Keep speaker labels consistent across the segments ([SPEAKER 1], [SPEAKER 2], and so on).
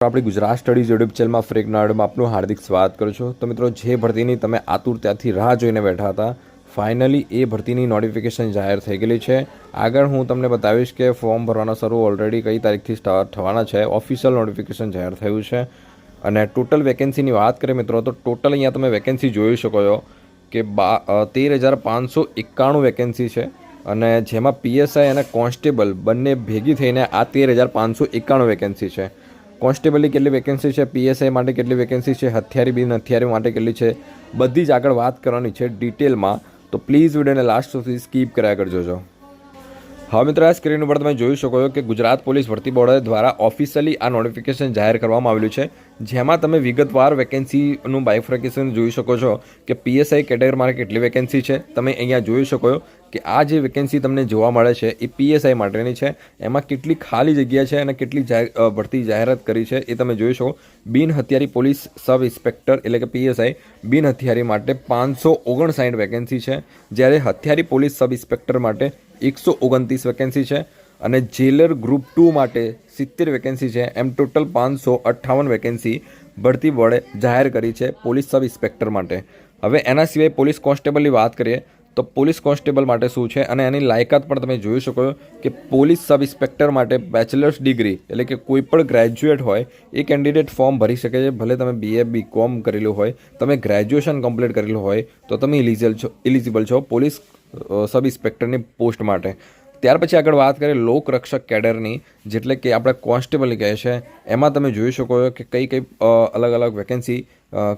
[SPEAKER 1] આપણી Gujarat studies YouTube ચેનલમાં ફ્રેક નાડમાં આપનું હાર્દિક સ્વાગત કરું છું. તો મિત્રો, જે ભરતીની તમે આતુરતાથી રાહ જોઈને બેઠા હતા, ફાઇનલી એ ભરતીની નોટિફિકેશન જાહેર થઈ ગયેલી છે. આગળ હું તમને બતાવીશ કે ફોર્મ ભરવાના શરૂ ઓલરેડી કઈ તારીખથી સ્ટાર્ટ થવાના છે. ઓફિશિયલ નોટિફિકેશન જાહેર થયું છે. અને ટોટલ વેકેન્સીની વાત કરીએ મિત્રો, તો ટોટલ અહીંયા તમે વેકેન્સી જોઈ શકો છો કે બા તેર હજાર પાંચસો એકાણું વેકેન્સી છે. અને જેમાં પીએસઆઈ અને કોન્સ્ટેબલ બંને ભેગી થઈને આ તેર હજાર પાંચસો એકાણું વેકેન્સી છે. કોન્સ્ટેબલની કેટલી વેકેન્સી છે પીએસઆઈ માટે કેટલી વેકેન્સી છે, હથિયારી બિન હથિયારી માટે કેટલી છે, બધી જ આગળ વાત કરવાની છે ડિટેલમાં તો પ્લીઝ વિડીયોને લાસ્ટ સુધી સ્કીપ કર્યા કરજો હવે મિત્રો, આ સ્ક્રીન ઉપર તમે જોઈ શકો છો કે ગુજરાત પોલીસ ભરતી બોર્ડ દ્વારા ઓફિશિયલી આ નોટિફિકેશન જાહેર કરવામાં આવેલું છે. જેમાં તમે વિગતવાર વેકેન્સીનું બાયફ્રેકેશન જોઈ શકો છો કે પીએસઆઈ કેટેગરી માટે કેટલી વેકેન્સી છે. તમે અહીંયા જોઈ શકો છો કે આ જે વેકેન્સી તમને જોવા મળે છે એ પીએસઆઈ માટેની છે. એમાં કેટલી ખાલી જગ્યા છે અને કેટલી ભરતી જાહેરાત કરી છે એ તમે જોઈ શકો. બિન હથિયારી પોલીસ સબ ઇન્સ્પેક્ટર એટલે કે પીએસઆઈ બિન હથિયારી માટે પાંચસો ઓગણસાઠ વેકેન્સી છે. જ્યારે હથિયારી પોલીસ સબ ઇન્સ્પેક્ટર માટે એકસો ઓગણત્રીસ વેકેન્સી છે અને જેલર ગ્રુપ ટુ માટે સિત્તેર વેકેન્સી છે. એમ ટોટલ પાંચસો અઠ્ઠાવન વેકેન્સી ભરતી બોર્ડે જાહેર કરી છે પોલીસ સબ ઇન્સ્પેક્ટર માટે. હવે એના સિવાય પોલીસ કોન્સ્ટેબલની વાત કરીએ તો પોલીસ કોન્સ્ટેબલ માટે શું છે? અને એની લાયકાત પણ તમે જોઈ શકો કે પોલીસ સબ ઇન્સ્પેક્ટર માટે બેચલર્સ ડિગ્રી એટલે કે કોઈ પણ ગ્રેજ્યુએટ હોય, એ કેન્ડિડેટ ફોર્મ ભરી શકે છે. ભલે તમે બીએ બી કોમ કરેલું હોય, તમે ગ્રેજ્યુએશન કમ્પ્લીટ કરેલું હોય, તો તમે ઇલિજિબલ છો ઇલિજિબલ છો પોલીસ સબ ઇન્સ્પેક્ટરની પોસ્ટ માટે. ત્યાર પછી આગળ વાત કરીએ લોકરક્ષક કેડરની, જેટલે કે આપણે કોન્સ્ટેબલ કહે છે, એમાં તમે જોઈ શકો છો કે કઈ કઈ અલગ અલગ વેકેન્સી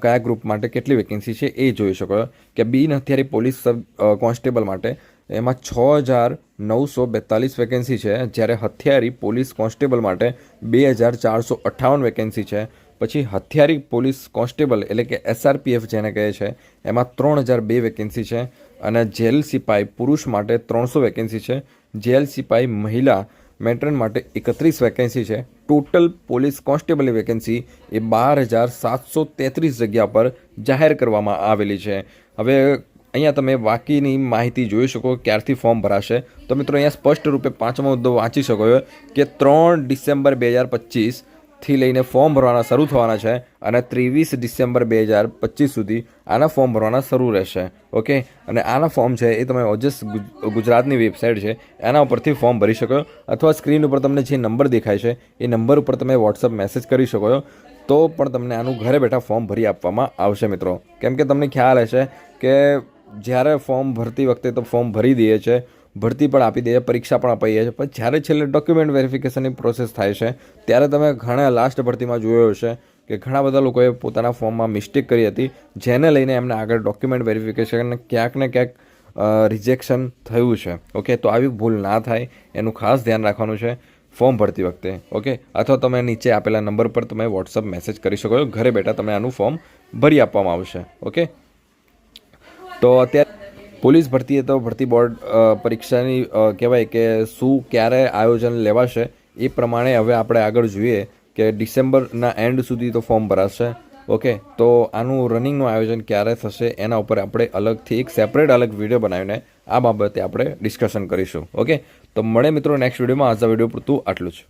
[SPEAKER 1] કયા ગ્રુપ માટે કેટલી વેકેન્સી છે એ જોઈ શકો છો કે બિન હથિયારી પોલીસ સબ કોન્સ્ટેબલ માટે એમાં છ હજાર નવસો બેતાલીસ વેકેન્સી છે, જ્યારે હથિયારી પોલીસ કોન્સ્ટેબલ માટે બે હજાર ચારસો અઠ્ઠાવન વેકેન્સી છે. પછી હથિયારી પોલીસ કોન્સ્ટેબલ એટલે કે એસઆરપીએફ જેને કહે છે, એમાં ત્રણ હજાર બે વેકેન્સી છે અને જેલ સિપાઈ પુરુષ માટે ત્રણસો વેકેન્સી છે, જેલ સિપાઈ મહિલા મેટ્રન માટે એકત્રીસ વેકેન્સી છે. ટોટલ પોલીસ કોન્સ્ટેબલની વેકેન્સી એ બાર હજાર સાતસો તેત્રીસ જગ્યા પર જાહેર કરવામાં આવેલી છે. હવે અહીંયા તમે બાકીની માહિતી જોઈ શકો ક્યારથી ફોર્મ ભરાશે. તો મિત્રો અહીંયા સ્પષ્ટ રૂપે પાંચમો મુદ્દો વાંચી શકો કે ત્રણ ડિસેમ્બર બે હજાર પચીસ થી લઈને ફોર્મ ભરવાના શરૂ થવાના છે અને ત્રેવીસ ડિસેમ્બર બે હજાર પચીસ સુધી આના ફોર્મ ભરવાના શરૂ રહેશે. ઓકે? અને આના ફોર્મ છે એ તમે ઓજસ ગુજ- ગુજરાતની વેબસાઇટ છે, એના ઉપરથી ફોર્મ ભરી શકો. અથવા સ્ક્રીન ઉપર તમને જે નંબર દેખાય છે, એ નંબર ઉપર તમે વોટ્સઅપ મેસેજ કરી શકો. છો તો પણ તમને આનું ઘરે બેઠા ફોર્મ ભરી આપવામાં આવશે મિત્રો. કેમ કે તમને ખ્યાલ હશે કે જ્યારે ફોર્મ ભરતી વખતે તો ફોર્મ ભરી દઈએ છે ભરતી પણ આપી દઈએ, પરીક્ષા પણ દઈએ છીએ. પણ જ્યારે છેલ્લે ડોક્યુમેન્ટ વેરિફિકેશનની પ્રોસેસ થાય છે, ત્યારે તમે ઘણા લાસ્ટ ભરતીમાં જોયો હશે કે ઘણા બધા લોકોએ પોતાના ફોર્મમાં મિસ્ટેક કરી હતી, જેને લઈને એમને આગળ ડોક્યુમેન્ટ વેરિફિકેશન ક્યાંક ને ક્યાંક રિજેક્શન થયું છે. ઓકે તો આવી ભૂલ ના થાય, એનું ખાસ ધ્યાન રાખવાનું છે ફોર્મ ભરતી વખતે. ઓકે અથવા તમે નીચે આપેલા નંબર પર તમે વોટ્સઅપ મેસેજ કરી શકો છો. ઘરે બેઠા તમે આનું ફોર્મ ભરી આપવામાં આવશે. ઓકે તો અત્યારે પોલીસ ભરતી તો ભરતી બોર્ડ પરીક્ષાની કહેવાય કે શું, ક્યારે આયોજન લેવાશે એ પ્રમાણે હવે આપણે આગળ જોઈએ કે ડિસેમ્બરના એન્ડ સુધી તો ફોર્મ ભરાશે. ઓકે તો આનું રનિંગનું આયોજન ક્યારે થશે એના ઉપર આપણે અલગથી એક સેપરેટ અલગ વીડિયો બનાવીને આ બાબતે આપણે ડિસ્કશન કરીશું. ઓકે તો મળે મિત્રો નેક્સ્ટ વિડીયોમાં આજના વીડિયો પૂરતું આટલું જ.